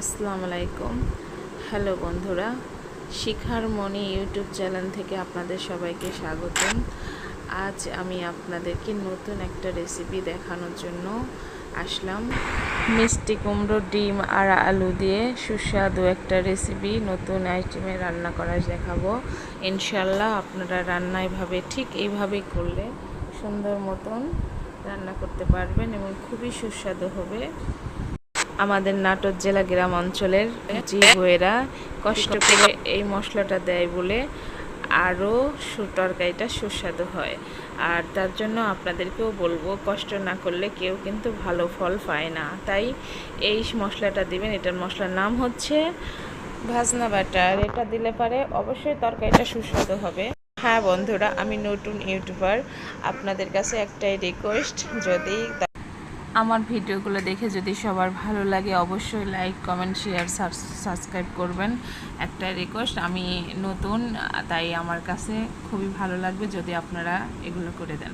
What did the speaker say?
আসসালামু আলাইকুম। হ্যালো বন্ধুরা, শিখার মনি ইউটিউব চ্যানেল থেকে আপনাদের সবাইকে স্বাগতম। আজ আমি আপনাদেরকে নতুন একটা রেসিপি দেখানোর জন্য আসলাম। মিষ্টি কুমড়ো ডিম আর আলু দিয়ে সুস্বাদু একটা রেসিপি নতুন আইটেমে রান্না করা দেখাবো। ইনশাল্লাহ আপনারা রান্না এভাবে ঠিক এইভাবেই করলে সুন্দর মতন রান্না করতে পারবেন এবং খুবই সুস্বাদু হবে। আমাদের নাটোর জেলা গ্রাম অঞ্চলের যে বইয়েরা কষ্ট করে এই মশলাটা দেয় বলে আরও তরকারিটা সুস্বাদু হয়। আর তার জন্য আপনাদেরকেও বলব, কষ্ট না করলে কেউ কিন্তু ভালো ফল পায় না। তাই এই মশলাটা দিবেন, এটার মশলার নাম হচ্ছে ভাজনা বাটার। এটা দিলে পারে অবশ্যই তরকারিটা সুস্বাদু হবে। হ্যাঁ বন্ধুরা, আমি নতুন ইউটিউবার। আপনাদের কাছে একটাই রিকোয়েস্ট যদি আমার ভিডিওগুলো দেখে যদি সবার ভালো লাগে, অবশ্যই লাইক কমেন্ট শেয়ার সাবস্ক্রাইব করবেন। একটা রিকোয়েস্ট আমি নতুন, তাই আমার কাছে খুবই ভালো লাগবে যদি আপনারা এগুলো করে দেন।